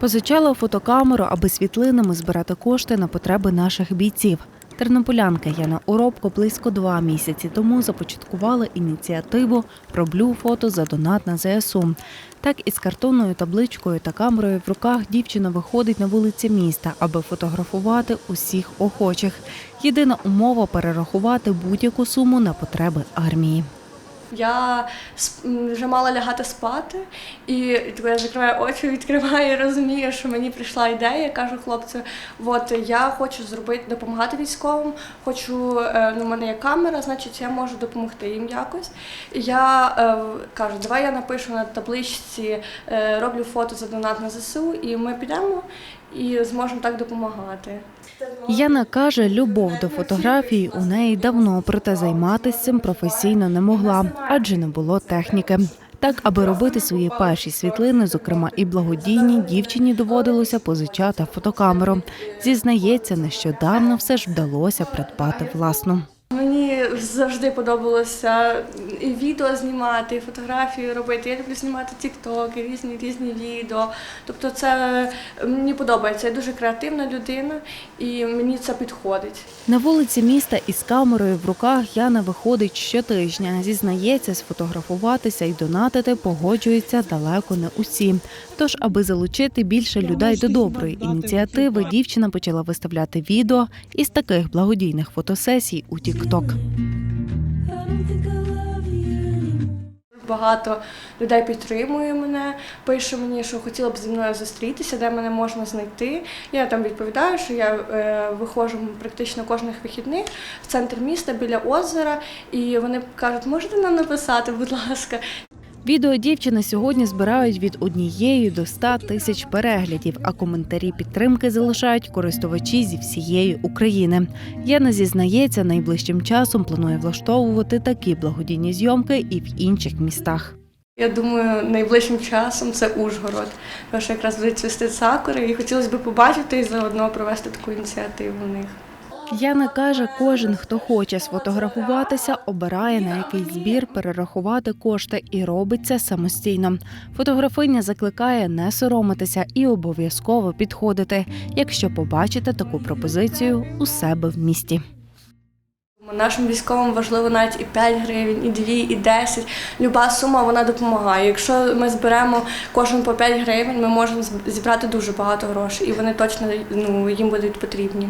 Позичала фотокамеру, аби світлинами збирати кошти на потреби наших бійців. Тернополянка Яна Оробко близько два місяці тому започаткувала ініціативу «Роблю фото за донат на ЗСУ». Так із картонною табличкою та камерою в руках дівчина виходить на вулиці міста, аби фотографувати усіх охочих. Єдина умова перерахувати будь-яку суму на потреби армії. Я вже мала лягати спати, і тако я закриваю очі, відкриваю і розумію, що мені прийшла ідея. Я кажу хлопцю, от я хочу зробити допомагати військовим, хочу, е, ну, в мене є камера, значить я можу допомогти їм якось. Я е, кажу, давай я напишу на табличці, е, роблю фото за донат на ЗСУ, і ми підемо і зможемо так допомагати. Яна каже, любов до фотографії у неї давно, проте займатися цим професійно не могла, адже не було техніки. Так, аби робити свої перші світлини, зокрема і благодійні, дівчині доводилося позичати фотокамеру. Зізнається, нещодавно все ж вдалося придбати власну. Завжди подобалося і відео знімати, і фотографії робити. Я люблю знімати тіктоки, різні різні відео. Тобто, це мені подобається. Я дуже креативна людина, і мені це підходить. На вулиці міста із камерою в руках Яна виходить щотижня. Зізнається, сфотографуватися і донатити погоджуються далеко не усі. Тож, аби залучити більше людей до доброї ініціативи, дівчина почала виставляти відео із таких благодійних фотосесій у TikTok. Багато людей підтримує мене, пише мені, що хотіла б зі мною зустрітися, де мене можна знайти. Я там відповідаю, що я е, виходжу практично кожних вихідних в центр міста біля озера, і вони кажуть, можете нам написати, будь ласка. Відео дівчини сьогодні збирають від однієї до 100 тисяч переглядів, а коментарі підтримки залишають користувачі зі всієї України. Яна зізнається, найближчим часом планує влаштовувати такі благодійні зйомки і в інших містах. Я думаю, найближчим часом це Ужгород, тому що якраз будуть цвісти сакури, і хотілося б побачити і заодно провести таку ініціативу в них. Яна каже, кожен, хто хоче сфотографуватися, обирає на який збір перерахувати кошти і робить це самостійно. Фотографиня закликає не соромитися і обов'язково підходити, якщо побачите таку пропозицію у себе в місті. Нашим військовим важливо навіть і 5 гривень, і 2, і 10. Люба сума вона допомагає. Якщо ми зберемо кожен по 5 гривень, ми можемо зібрати дуже багато грошей, і вони точно ну, їм будуть потрібні.